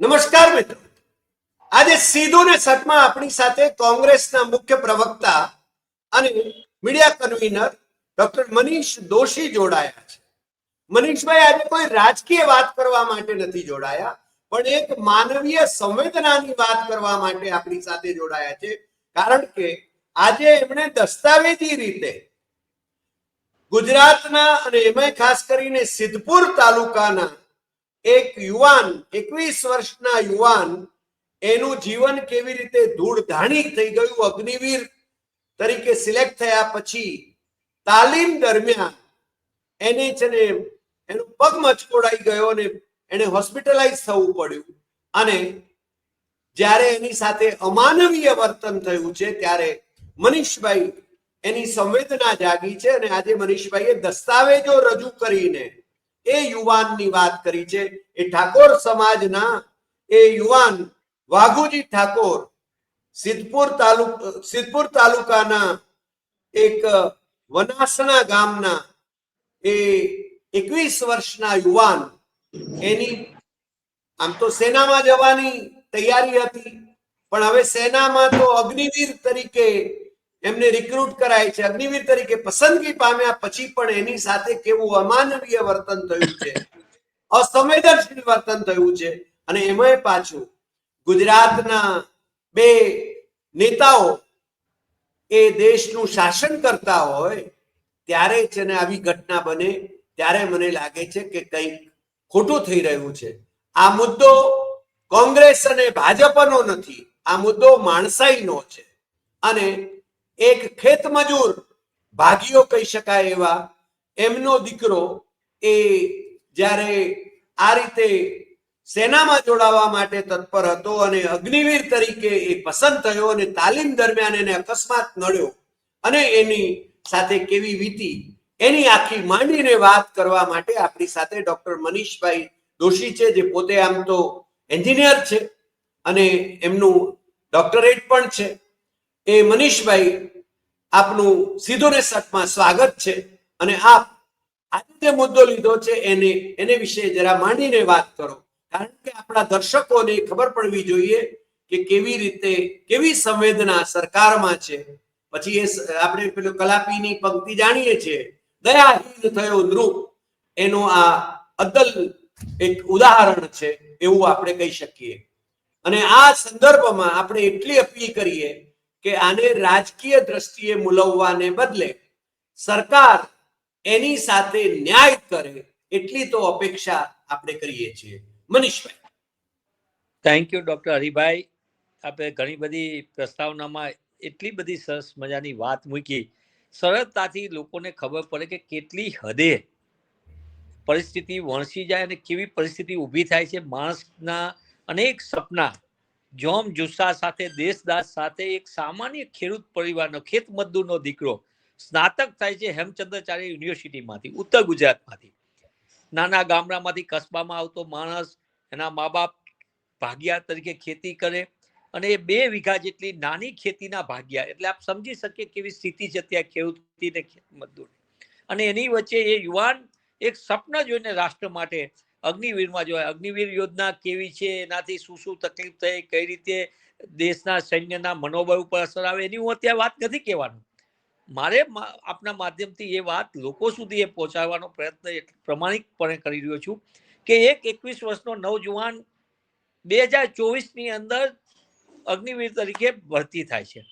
નમસ્કાર મિત્રો. આજે સીધું ને સટમાં આપણી સાથે કોંગ્રેસના મુખ્ય પ્રવક્તા અને media convener doctor Manish Doshi જોડાયા છે. મનીષભાઈ, આજે કોઈ રાજકીય વાત કરવા માટે નથી જોડાયા, પણ એક માનવીય સંવેદનાની વાત કરવા માટે આપણી સાથે જોડાયા છે. કારણ કે આજે એમણે દસ્તાવેજી રીતે ગુજરાતના અને એમાં ખાસ કરીને સિદ્ધપુર તાલુકાના એક યુવાન, એકવીસ વર્ષના યુવાન, એનું જીવન કેવી રીતે ધૂળધાણી થઈ ગયું, અગ્નિવીર તરીકે સિલેક્ટ થયા પછી તાલીમ દરમિયાન એને છે ને એનો પગ મચકોડાઈ ગયો અને એને હોસ્પિટલાઇઝ થવું પડ્યું. અને જ્યારે એની સાથે અમાનવીય વર્તન થયું છે, ત્યારે મનીષભાઈ એની સંવેદના જાગી છે અને આજે મનીષભાઈએ દસ્તાવેજો રજૂ કરીને એ યુવાનની વાત કરી છે. એ ઠાકોર સમાજના એ યુવાન વાઘુજી ઠાકોર સિદ્ધપુર તાલુકા, સિદ્ધપુર તાલુકાના એક વનાસણા ગામના એ એકવીસ વર્ષના યુવાન એની આમ તો સેનામાં જવાની તૈયારી હતી, પણ હવે સેનામાં તો અગ્નિવીર તરીકે એમને રિક્રુટ કરાય છે. અગ્નિવીર તરીકે પસંદગી પામ્યા પછી પણ એની સાથે કેવું અમાનવીય વર્તન થયું છે? અસંવેદનશીલ વર્તન થયું છે. અને એમાં પાછું ગુજરાતના બે નેતાઓ એ દેશનું શાસન કરતા હોય, ત્યારે છે ને આવી ઘટના બને. ત્યારે મને લાગે છે કે કંઈક ખોટું થઈ રહ્યું છે. આ મુદ્દો કોંગ્રેસ અને ભાજપનો નથી. આ મુદ્દો માણસાઈનો છે. અને એક ખેત મજૂર ભાગીઓ કહી શકાય એવા, એમનો દીકરો એ જ્યારે આ રીતે સેનામાં જોડાવા માટે તત્પર હતો અને અગ્નિવીર તરીકે એ પસંદ થયો અને તાલીમ દરમિયાન એને અકસ્માત નડ્યો અને એની સાથે કેવી વીતી, એની આખી માંડીને વાત કરવા માટે આપણી સાથે ડોક્ટર મનીષભાઈ દોશી છે, જે પોતે આમ તો એન્જિનિયર છે અને એમનું ડોક્ટરેટ પણ છે. એ મનીષભાઈ આપનું સીધો ને સટમાં સ્વાગત છે અને આપ આજે જે મુદ્દો લીધો છે એને એને વિશે જરા માંડીને વાત કરો. કારણ કે આપણા દર્શકોને ખબર પડવી જોઈએ કે કેવી રીતે, કેવી સંવેદના સરકારમાં છે. પછી એ આપણે પેલું કલાપીની પંક્તિ જાણીએ છીએ. દયાહીન થયો નૃપ. એનો આ અદલ એક ઉદાહરણ છે એવું આપણે કહી શકીએ. અને આ સંદર્ભમાં આપણે એટલી અપીલ કરીએ કે આને રાજકીય દ્રષ્ટિએ મૂલવવાને બદલે સરકાર એની સાથે ન્યાય કરે એટલી તો અપેક્ષા આપણે કરીએ છીએ. Manishbhai. Thank you doctor Haribhai આપણે ઘણી બધી પ્રસ્તાવનામાં એટલી બધી સરસ મજાની વાત મૂકી. સરળતાથી લોકોને ખબર પડે કે કેટલી હદે પરિસ્થિતિ વણસી જાય અને કેવી પરિસ્થિતિ ઊભી થાય છે. માણસના અનેક સપના જોમ જુસ્સા સાથે દેશદાસ સાથે એક સામાન્ય ખેડૂત પરિવારનો, ખેત મજદૂરનો દીકરો સ્નાતક થાય છે હેમચંદ્રાચાર્ય યુનિવર્સિટીમાંથી, ઉત્તર ગુજરાતમાંથી. નાના ગામડામાંથી કસ્બામાં આવતો માણસ એના મા બાપ ભાગિયા તરીકે ખેતી કરે અને એ બે વીઘા જેટલી નાની ખેતીના ભાગ્યા, એટલે આપ સમજી શકીએ કેવી સ્થિતિ છે ત્યાં ખેડૂતી ને ખેત મજદૂર અને એની વચ્ચે એ યુવાન એક સપના જોઈને રાષ્ટ્ર માટે અગ્નિવીરમાં જોવાય. અગ્નિવીર યોજના કેવી છે? એનાથી શું શું તકલીફ થઈ? કઈ રીતે દેશના સૈન્યના મનોબળ ઉપર અસર આવે? એની હું અત્યારે વાત નથી કહેવાનું. મારે આપના માધ્યમથી એ વાત લોકો સુધી એ પહોંચાડવાનો પ્રયત્ન પ્રમાણિકપણે કરી રહ્યો છું કે એક એકવીસ વર્ષનો નવજુવાન બે હજાર ચોવીસની અંદર અગ્નિવીર તરીકે ભરતી થાય છે.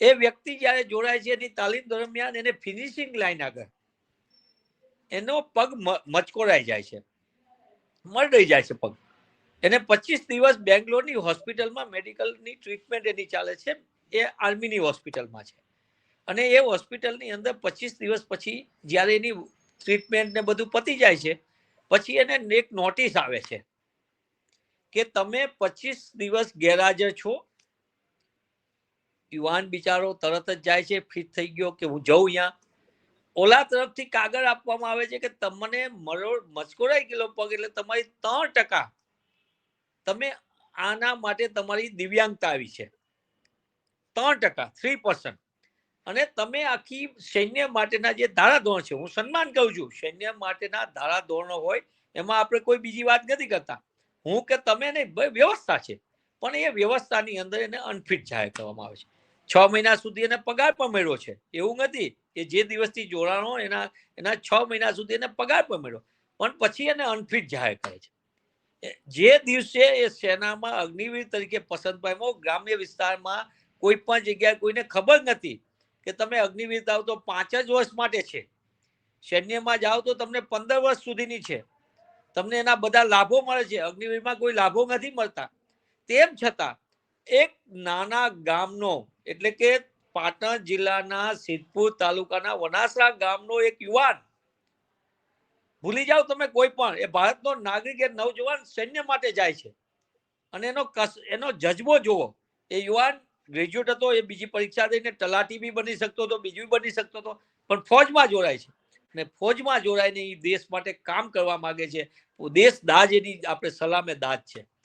એ વ્યક્તિ જ્યારે જોડાય છે એની તાલીમ દરમિયાન એને ફિનિશિંગ લાઈન આગળ. એનો પગ મચકોડાઈ જાય છે. મરડાઈ જાય છે પગ. એને પચીસ દિવસ બેંગ્લોરની હોસ્પિટલમાં મેડિકલની ટ્રીટમેન્ટ એની ચાલે છે. એ આર્મીની હોસ્પિટલમાં છે. અને એ હોસ્પિટલની અંદર પચીસ દિવસ પછી જ્યારે એની ટ્રીટમેન્ટ ને બધું પતી જાય છે, પછી એને એક નોટિસ આવે છે કે તમે પચીસ દિવસ ગેરહાજર છો. યુવાન બિચારો તરત જ જાય છે, ફિટ થઈ ગયો કે હું જઉં અહીંયા. ઓલા તરફથી કાગળ આપવામાં આવે છે કે તમને મરોડ મચકોડાઈ ગયેલો પગ એટલે તમારી ત્રણ ટકા તમે આના માટે તમારી દિવ્યાંગતા આવી છે. ત્રણ ટકા થ્રી પર્સન્ટ અને તમે આખી સૈન્ય માટેના જે ધારાધોરણ છે, હું સન્માન કહું છું, સૈન્ય માટેના ધારાધોરણો હોય, એમાં આપણે કોઈ બીજી વાત નથી કરતા. હું કે તમે નહીં વ્યવસ્થા છે. પણ એ વ્યવસ્થાની અંદર એને અનફિટ જાહેર કરવામાં આવે છે. છ મહિના સુધી એને પગાર પણ મળ્યો છે. એવું નથી કે જે દિવસથી જોડાણો એના એના છ મહિના સુધી એને પગાર પણ મળ્યો. પણ પછી એને અનફિટ જાહેર કરે છે. જે દિવસે એ સેનામાં અગ્નિવીર તરીકે પસંદ પામ્યો, ગ્રામ્ય વિસ્તારમાં કોઈ પણ જગ્યાએ કોઈને ખબર નથી કે તમે અગ્નિવીર થાવ તો પાંચ જ વર્ષ માટે છે. સૈન્યમાં જાઓ તો તમને પંદર વર્ષ સુધીની છે. તમને એના બધા લાભો મળે છે. અગ્નિવીરમાં કોઈ લાભો નથી મળતા. તેમ છતાં એક નાના ગામનો, એટલે કે પાટણ જિલ્લાના સિદ્ધપુર તાલુકાના વનાસરા ગામનો એક યુવાન. ભૂલી જાઓ તમે કોઈ પણ, એ ભારતનો નાગરિક, એ નવજવાન સૈન્ય માટે જાય છે. અને એનો એનો જજ્બો જુઓ. એ યુવાન ગ્રેજ્યુએટ હતો, એ બીજી પરીક્ષા દઈને તલાટી બી બની શકતો હતો, બીજું બી બની શકતો હતો, પણ ફોજમાં જોડાય છે. અને ફોજમાં જોડાઈને એ દેશ માટે કામ કરવા માંગે છે. દેશ દાજ એની, આપણે સલામે દાજ છે.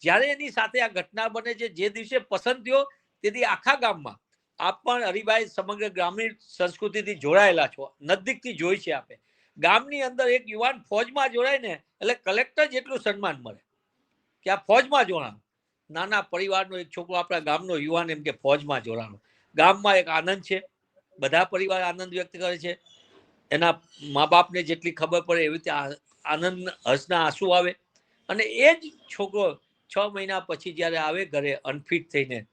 જ્યારે એની સાથે આ ઘટના બને છે, જે દિવસે પસંદ થયો તેથી આખા ગામમાં આપ પણ હરિભાઈ સમગ્ર ગ્રામીણ સંસ્કૃતિથી જોડાયેલા છો નજદીકથી જોઈ છે આપે. ગામની અંદર એક યુવાન ફોજમાં જોડાય ને, એટલે કલેક્ટર જેટલું સન્માન મળે. કે આ ફોજમાં જોડાણ. નાના પરિવારનો એક છોકરો આપણા ગામનો યુવાન એમ કે ફોજમાં જોડાણો. ગામમાં એક આનંદ છે. બધા પરિવાર આનંદ વ્યક્ત કરે છે. એના મા બાપને જેટલી ખબર પડે એવી રીતે આનંદ હસના આંસુ આવે. અને એ જ છોકરો છ મહિના પછી જ્યારે આવે ઘરે અનફિટ થઈને.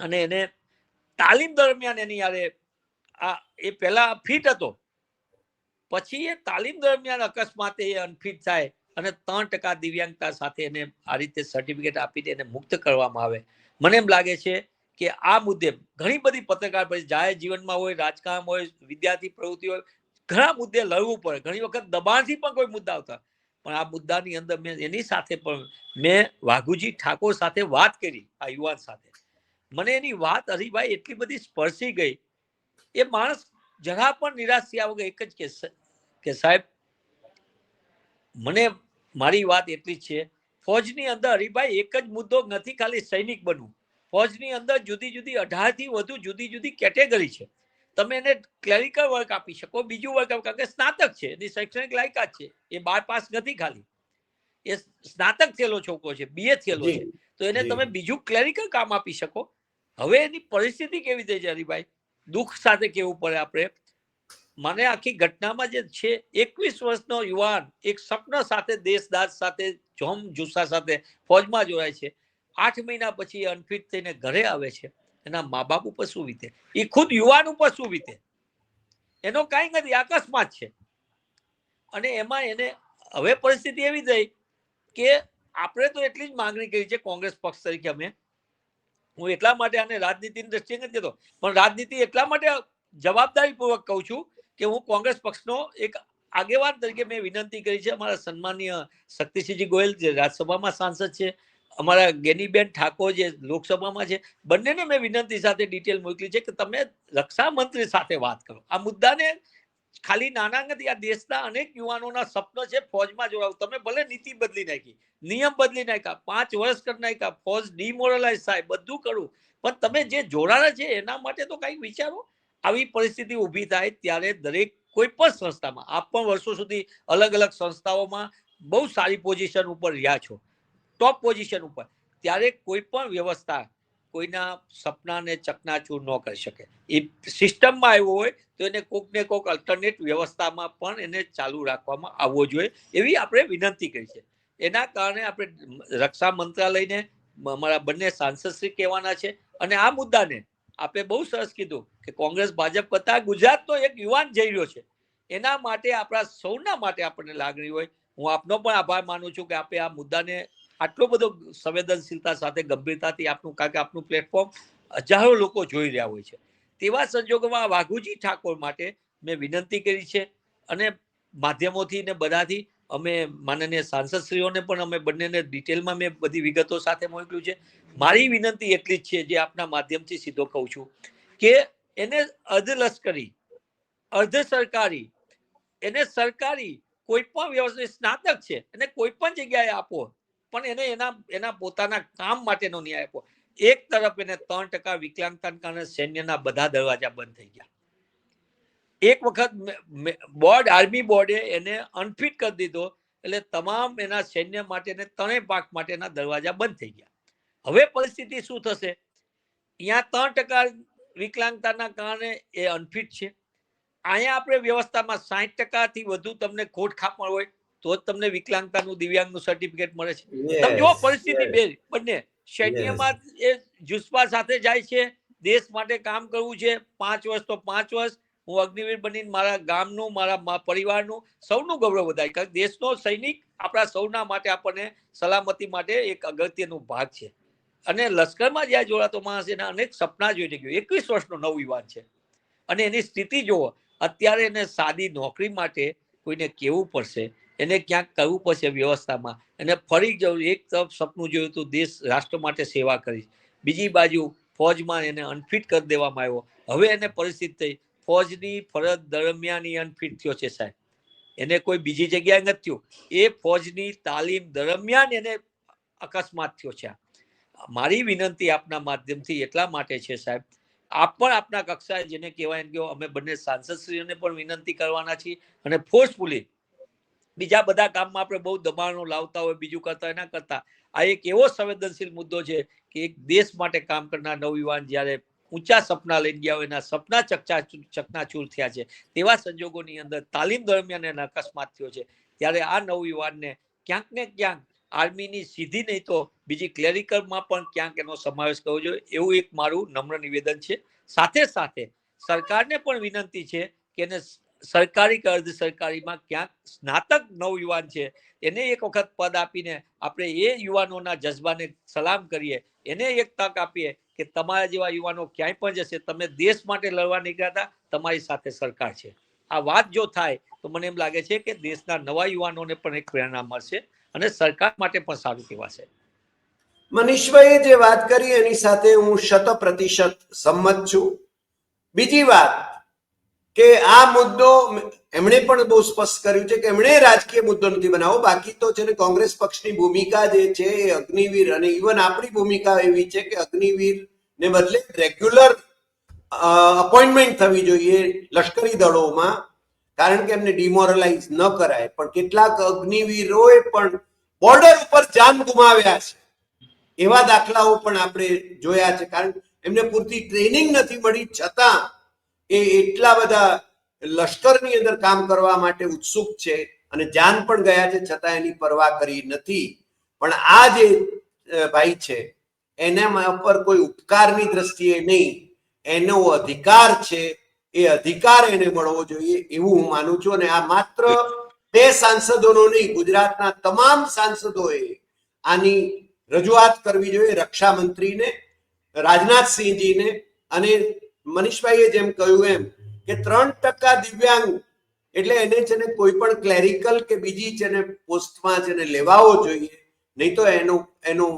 અને એને તાલીમ દરમિયાન એની યારે આ, એ પહેલા ફિટ હતો. પછી એ તાલીમ દરમિયાન અકસ્માતે એ અનફિટ થાય અને ત્રણ ટકા દિવ્યાંગતા સાથે એને આ રીતે સર્ટિફિકેટ આપીને એને મુક્ત કરવામાં આવે. મને એમ લાગે છે કે આ મુદ્દે ઘણી બધી પત્રકાર પછી જાહેર જીવનમાં હોય રાજકારણ હોય, વિદ્યાર્થી પ્રવૃત્તિ હોય, ઘણા મુદ્દે લડવું પડે. ઘણી વખત દબાણથી પણ કોઈ મુદ્દા આવતા. પણ આ મુદ્દાની અંદર મેં એની સાથે પણ મેં વાઘુજી ઠાકોર સાથે વાત કરી, આ યુવાન સાથે. મને એની વાત હરિભાઈ એટલી બધી સ્પર્શી ગઈ. એ માણસ જરા પણ નિરાશ થયા વગર એક જ કે સાહેબ, મને મારી વાત એટલી જ છે. ફોજની અંદર હરિભાઈ એક જ મુદ્દો નથી ખાલી સૈનિક બનવું. ફોજની અંદર જુદી જુદી અઢારથી વધુ જુદી જુદી કેટેગરી છે. તમે એને ક્લેરિકલ વર્ક આપી શકો બીજું વર્ક કારણ કે સ્નાતક છે એની શૈક્ષણિક લાયકાત છે એ બાર પાસ નથી ખાલી. એ સ્નાતક થયેલો છોકરો છે બીએ થયેલો છે તો એને તમે બીજું ક્લેરિકલ કામ આપી શકો. હવે એની પરિસ્થિતિ કેવી થઈ છે હરિભાઈ? દુઃખ સાથે કેવું પડે આપણે? મને આખી ઘટનામાં જે છે એકવીસ વર્ષનો યુવાન એક સપના સાથે દેશદાસ સાથે જોમ જુસ્સા સાથે ફોજમાં જોડાય છે. આઠ મહિના પછી અનફિટ થઈને ઘરે આવે છે. એના મા બાપ ઉપર શું વીતે? એ ખુદ યુવાન ઉપર શું વીતે? એનો કાંઈ નથી અકસ્માત છે. અને એમાં એને હવે પરિસ્થિતિ એવી થઈ કે આપણે તો એટલી જ માંગણી કરી છે કોંગ્રેસ પક્ષ તરીકે અમે. હું એટલા માટે આને રાજનીતિની દ્રષ્ટિએ નથી કહેતો, પણ રાજનીતિ એટલા માટે જવાબદારીપૂર્વક કહું છું કે હું કોંગ્રેસ પક્ષનો એક આગેવાન તરીકે મેં વિનંતી કરી છે. અમારા સન્માનીય શક્તિસિંહજી ગોયલ જે રાજ્યસભામાં સાંસદ છે અમારા ગેનીબેન ઠાકોર જે લોકસભામાં છે, બંનેને મેં વિનંતી સાથે ડિટેલ મોકલી છે કે તમે રક્ષા મંત્રી સાથે વાત કરો. આ મુદ્દાને ખાલી નાના નથી, આ દેશના અનેક યુવાનોના સપનો છે ફોજમાં જોડાવું. તમે ભલે નીતિ બદલી નાખી, નિયમ બદલી નાખ્યા, પાંચ વર્ષ કરી નાખ્યા, ફોજ ડિમોરલાઇઝ થાય, બધું કરવું પણ તમે જે જોડાણા છે એના માટે તો કંઈક વિચારો? આવી પરિસ્થિતિ ઊભી થાય ત્યારે દરેક કોઈ પણ સંસ્થામાં, આપ પણ વર્ષો સુધી અલગ અલગ સંસ્થાઓમાં બહુ સારી પોઝિશન ઉપર રહ્યા છો. ટોપ પોઝિશન ઉપર, ત્યારે કોઈ પણ વ્યવસ્થા કોઈના સપનાને ચકનાચૂર ન કરી શકે. એ સિસ્ટમમાં આવ્યો હોય, તો એને કોકને કોક અલ્ટરનેટ વ્યવસ્થામાં પણ એને ચાલુ રાખવામાં આવવો જોઈએ એવી આપણે વિનંતી કરી છે. એના કારણે આપણે રક્ષા મંત્રાલયને અમારા બંને સાંસદશ્રી કહેવાના છે અને આ મુદ્દાને આપણે બહુ સરસ કીધું કે કોંગ્રેસ, ભાજપ કરતા ગુજરાતનો એક યુવાન જઈ રહ્યો છે. એના માટે આપણા સૌના માટે આપણને લાગણી હોય. હું આપનો પણ આભાર માનું છું કે આપે આ મુદ્દાને આટલો બધો સંવેદનશીલતા સાથે, ગંભીરતાથી આપનું, કારણ કે આપનું પ્લેટફોર્મ હજારો લોકો જોઈ રહ્યા હોય છે. તેવા સંજોગોમાં વાઘુજી ઠાકોર માટે મેં વિનંતી કરી છે અને માધ્યમોથી ને બધાથી અમે માનનીય સાંસદશ્રીઓને પણ અમે બંનેને ડિટેલમાં મેં બધી વિગતો સાથે મોકલ્યું છે. મારી વિનંતી એટલી જ છે, જે આપના માધ્યમથી સીધો કહું છું, કે એને અર્ધલશ્કરી અર્ધ સરકારી એને સરકારી કોઈ પણ વ્યવસ્થિત સ્નાતક છે, એને કોઈ પણ જગ્યાએ આપો. પણ એને એના એના પોતાના કામ માટેનો ન્યાય આપો એક તરફ એને ત્રણ ટકા વિકલાંગતાને કારણે સૈન્યના બધા દરવાજા બંધ થઈ ગયા. એક વખત બોર્ડ, આર્મી બોર્ડે એને અનફિટ કરી દીધો, એટલે તમામ એના સૈન્ય માટેને ત્રણેય પાક માટેના દરવાજા બંધ થઈ ગયા. હવે પરિસ્થિતિ શું થશે? અહીંયા ત્રણ ટકા વિકલાંગતાના કારણે એ અનફિટ છે. અહીંયા આપણે વ્યવસ્થામાં સાહીઠ ટકાથી વધુ તમને ખોટ ખાપણ હોય તો જ તમને વિકલાંગતાનું દિવ્યાંગનું સર્ટિફિકેટ મળે છે. તમે જો પરિસ્થિતિ બે બંને. સૈન્યમાં એ જુસ્પા સાથે જાય છે દેશ માટે કામ કરવું છે પાંચ વર્ષ તો પાંચ વર્ષ. હું અગ્નિવીર બની મારા ગામનું મારા પરિવારનું સૌનું ગૌરવ વધારે કારણ દેશનો સૈનિક આપણા સૌના માટે આપણને સલામતી માટે એક અગત્યનો ભાગ છે. અને લશ્કરમાં જ્યાં જોડાતો માણસ એના અનેક સપના જોઈને ગયો. એકવીસ વર્ષનો નવયુવાન છે. અને એની સ્થિતિ જુઓ. અત્યારે એને સાદી નોકરી માટે કોઈને કેવું પડશે. એને ક્યાંક કરવું પડશે વ્યવસ્થામાં. એને ફરી જવું એક તરફ સપનું જોયું હતું, દેશ રાષ્ટ્ર માટે સેવા કરીશ. બીજી બાજુ ફોજમાં એને અનફિટ કરી દેવામાં આવ્યો. હવે એને પરિસ્થિતિ થઈ. ફોજની ફરજ દરમિયાન એ અનફિટ થયો છે સાહેબ. એને કોઈ બીજી જગ્યાએ નથી થયું. એ ફોજની તાલીમ દરમિયાન એને અકસ્માત થયો છે. મારી વિનંતી આપના માધ્યમથી એટલા માટે છે સાહેબ. આપ પણ આપના કક્ષાએ જેને કહેવાય કે અમે બંને સાંસદશ્રીઓને પણ વિનંતી કરવાના છીએ અને ફોર્સફુલી બીજા બધા કામમાં આપણે બહુ દબાણો લાવતા હોય, બીજું કરતા એના કરતા. આ એક એવો સંવેદનશીલ મુદ્દો છે કે એક દેશ માટે કામ કરનાર નવયુવાન જ્યારે ઊંચા સપના લઈ ગયા હોય, એના સપના ચકચા ચકનાચૂર થયા છે. તેવા સંજોગોની અંદર તાલીમ દરમિયાન એના અકસ્માત થયો છે. ત્યારે આ નવયુવાનને ક્યાંક ને ક્યાંક આર્મીની સીધી નહીં તો બીજી ક્લેરિકલમાં પણ ક્યાંક એનો સમાવેશ કરવો જોઈએ, એવું એક મારું નમ્ર નિવેદન છે. સાથે સાથે સરકારને પણ વિનંતી છે કે એને સરકારી કે અર્ધ સરકારીમાં ક્યાંક સ્નાતક નવયુવાન છે, એને એક વખત પદ આપીને આપણે એ યુવાનોના જજ્બાને સલામ કરીએ, એને એક તક આપીએ કે તમારા જેવા યુવાનો ક્યાંય પણ જશે, તમે દેશ માટે લડવા નીકળ્યા હતા, તમારી સાથે સરકાર છે. આ વાત જો થાય, તો મને એમ લાગે છે કે દેશના નવા યુવાનોને પણ એક પ્રેરણા મળશે અને સરકાર માટે પણ સારું કહેવાશે. મનીષભાઈએ જે વાત કરી, એની સાથે હું શત પ્રતિશત સંમત છું. બીજી વાત કે આ મુદ્દો એમણે પણ બહુ સ્પષ્ટ કર્યું છે કે એમણે રાજકીય મુદ્દો નથી બનાવો. બાકી તો છે ને કોંગ્રેસ પક્ષની ભૂમિકા જે છે એ અગ્નિવીર અને ઇવન આપણી ભૂમિકા એવી છે કે અગ્નિવીર ને બદલે રેગ્યુલર અપોઇન્ટમેન્ટ થવી જોઈએ લશ્કરી દળોમાં, કારણ કે એમને ડિમોરલાઇઝ ન કરાય. પણ કેટલાક અગ્નિવીરોએ પણ બોર્ડર ઉપર જાન ગુમાવ્યા છે. એવા દાખલાઓ પણ આપણે જોયા છે. કારણ એમને પૂરતી ટ્રેનિંગ નથી મળી. છતાં એ એટલા બધા લશ્કરની અંદર કામ કરવા માટે ઉત્સુક છે અને જાન પણ ગયા છે, છતાં એની પરવા કરી નથી. પણ આ જે ભાઈ છે એના પર કોઈ ઉપકારની દ્રષ્ટિએ નહીં. એનો અધિકાર છે, એ અધિકાર એને મળવો જોઈએ એવું હું માનું છું અને આ માત્ર બે સાંસદોનો નહીં, ગુજરાતના તમામ સાંસદોએ આની રજૂઆત કરવી જોઈએ રક્ષા મંત્રીને રાજનાથસિંહજીને અને મનીષભાઈએ જેમ કહ્યું એમ કે ત્રણ ટકા દિવ્યાંગ એટલે એને છે ને કોઈ પણ ક્લેરિકલ કે બીજી છે ને પોસ્ટમાં છે ને લેવાવો જોઈએ. નહીં તો એનું એનું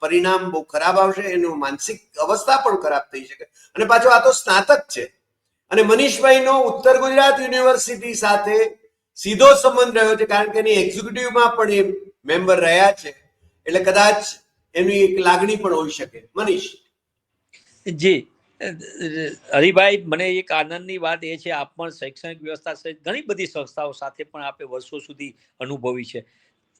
પરિણામ બહુ ખરાબ આવશે, એનું માનસિક અવસ્થા પણ ખરાબ થઈ શકે. અને પાછો આ તો સ્નાતક છે. અને મનીષભાઈનો ઉત્તર ગુજરાત યુનિવર્સિટી સાથે સીધો સંબંધ રહ્યો છે, કારણ કે એની એક્ઝિક્યુટિવમાં પણ એ મેમ્બર રહ્યા છે. એટલે કદાચ એની એક લાગણી પણ હોઈ શકે. મનીષ. જી. હરિભાઈ, મને એક આનંદની વાત એ છે, આપ પણ શૈક્ષણિક વ્યવસ્થા સહિત ઘણી બધી સંસ્થાઓ સાથે પણ આપણે વર્ષો સુધી અનુભવી છે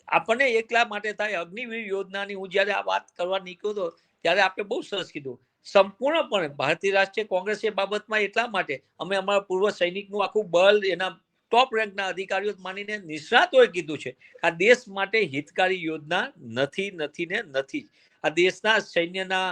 આપણને એકલા માટે થાય અગ્નિવીર યોજનાની હું જ્યારે આ વાત કરવા નીકળ્યો હતો, ત્યારે આપણે બહુ સરસ કીધું સંપૂર્ણપણે ભારતીય રાષ્ટ્રીય કોંગ્રેસ એ બાબતમાં એટલા માટે અમે અમારા પૂર્વ સૈનિકનું આખું બળ એના ટોપ રેન્કના અધિકારીઓ માનીને નિષ્ણાતોએ કીધું છે આ દેશ માટે હિતકારી યોજના નથી નથી ને નથી. આ દેશના સૈન્યના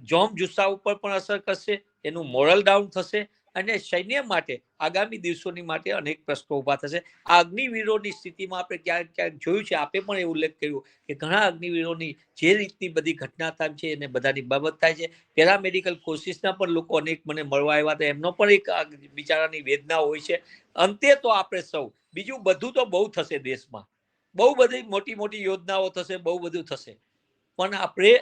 જોમ જુસ્સા ઉપર પણ અસર કરશે, એનું મોરલ ડાઉન થશે અને સૈન્ય માટે, આગામી દિવસોની માટે અનેક પ્રશ્નો ઊભા થશે. આ અગ્નિવીરોની સ્થિતિમાં આપણે ક્યાંક ક્યાંક જોયું છે, આપે પણ એ ઉલ્લેખ કર્યો કે ઘણા અગ્નિવીરોની જે રીતની બધી ઘટના થાય છે એને બધાની બાબત થાય છે. પેરામેડિકલ કોર્સિસના પણ લોકો અનેક મને મળવા આવ્યા હતા. એમનો પણ એક બિચારાની વેદના હોય છે. અંતે તો આપણે સૌ, બીજું બધું તો બહુ થશે દેશમાં. બહુ બધી મોટી મોટી યોજનાઓ થશે, બહુ બધું થશે. પણ આપણે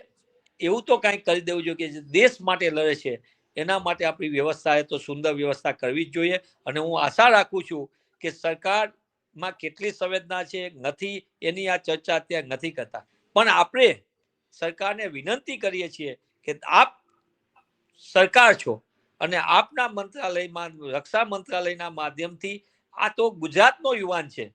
એવું તો કાંઈક કરી દેવું જોઈએ કે જે દેશ માટે લડે છે, એના માટે આપણી વ્યવસ્થા એ તો સુંદર વ્યવસ્થા કરવી જ જોઈએ. અને હું આશા રાખું છું કે સરકારમાં કેટલી સંવેદના છે, નથી, એની આ ચર્ચા અત્યારે નથી કરતા. પણ આપણે સરકારને વિનંતી કરીએ છીએ કે આપ સરકાર છો અને આપના મંત્રાલયમાં, રક્ષા મંત્રાલયના માધ્યમથી આ તો ગુજરાતનો યુવાન છે.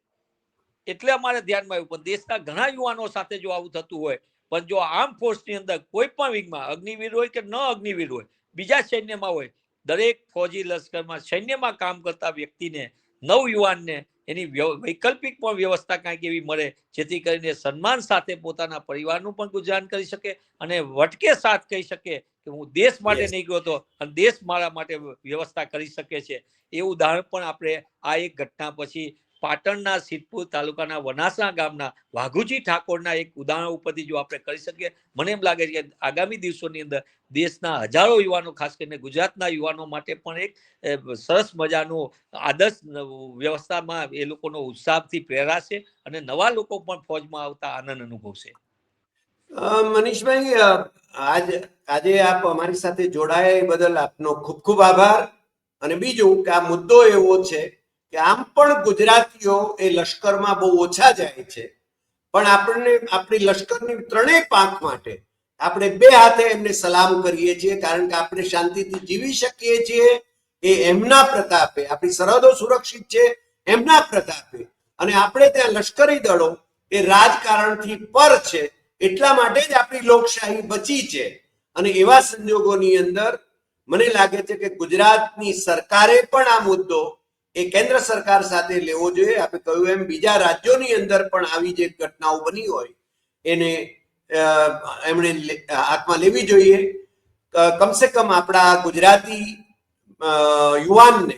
એટલે અમારે ધ્યાનમાં આવ્યું. પણ દેશના ઘણા યુવાનો સાથે જો આવું થતું હોય પણ જો આર્મ ફોર્સની અંદર કોઈ પણ વિંગમાં અગ્નિવીર હોય કે ન અગ્નિવીર હોય બીજા સૈન્યમાં હોય દરેક ફૌજી લશ્કરમાં સૈન્યમાં કામ કરતા વ્યક્તિને નવ યુવાનને એની વૈકલ્પિક પણ વ્યવસ્થા કાંઈક એવી મળે જેથી કરીને સન્માન સાથે પોતાના પરિવારનું પણ ગુજરાન કરી શકે અને વટકે સાથ કહી શકે કે હું દેશ માટે નહીં ગયો હતો અને દેશ મારા માટે વ્યવસ્થા કરી શકે છે. એ ઉદાહરણ પણ આપણે આ એક ઘટના પછી પાટણના સિદ્ધપુર તાલુકાના વનાસા ગામના વાઘુજી ઠાકોરના એક ઉદાહરણ ઉપરથી જો આપણે કરી શકીએ, મને એમ લાગે છે કે આગામી દિવસોની અંદર દેશના હજારો યુવાનો, ખાસ કરીને ગુજરાતના યુવાનો માટે પણ એક સરસ મજાનું આદર્શ વ્યવસ્થામાં એ લોકોનો ઉત્સાહથી પ્રેરાશે અને નવા લોકો પણ ફોજમાં આવતા આનંદ અનુભવશે. મનીષભાઈ આજ, આજે આપ અમારી સાથે જોડાયા બદલ આપનો ખૂબ ખૂબ આભાર. અને બીજું કે આ મુદ્દો એવો છે કે આમ પણ ગુજરાતીઓ એ લશ્કરમાં બહુ ઓછા જાય છે. પણ આપણને, આપણી લશ્કરની ત્રણેય પાંખ માટે આપણે બે હાથે એમને સલામ કરીએ છીએ, કારણ કે આપણે શાંતિથી જીવી શકીએ છીએ. એ એમના પ્રતાપે, આપણી સરહદો સુરક્ષિત છે, એમના પ્રતાપે. અને આપણે ત્યાં લશ્કરી દળો એ રાજકારણથી પર છે, એટલા માટે જ આપણી લોકશાહી બચી છે. અને એવા સંજોગોની અંદર મને લાગે છે કે ગુજરાતની સરકારે પણ આ મુદ્દો એ કેન્દ્ર સરકાર સાથે લેવો જોઈએ. આપણે કહ્યું એમ, બીજા રાજ્યોની અંદર પણ આવી જે ઘટનાઓ બની હોય, એને એમણે હાથમાં લેવી જોઈએ. કમસે કમ આપણા ગુજરાતી યુવાનને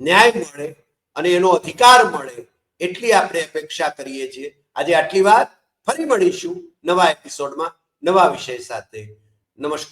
ન્યાય મળે અને એનો અધિકાર મળે એટલી આપણે અપેક્ષા કરીએ છીએ. આજે આટલી વાત. ફરી મળીશું નવા એપિસોડમાં નવા વિષય સાથે. નમસ્કાર.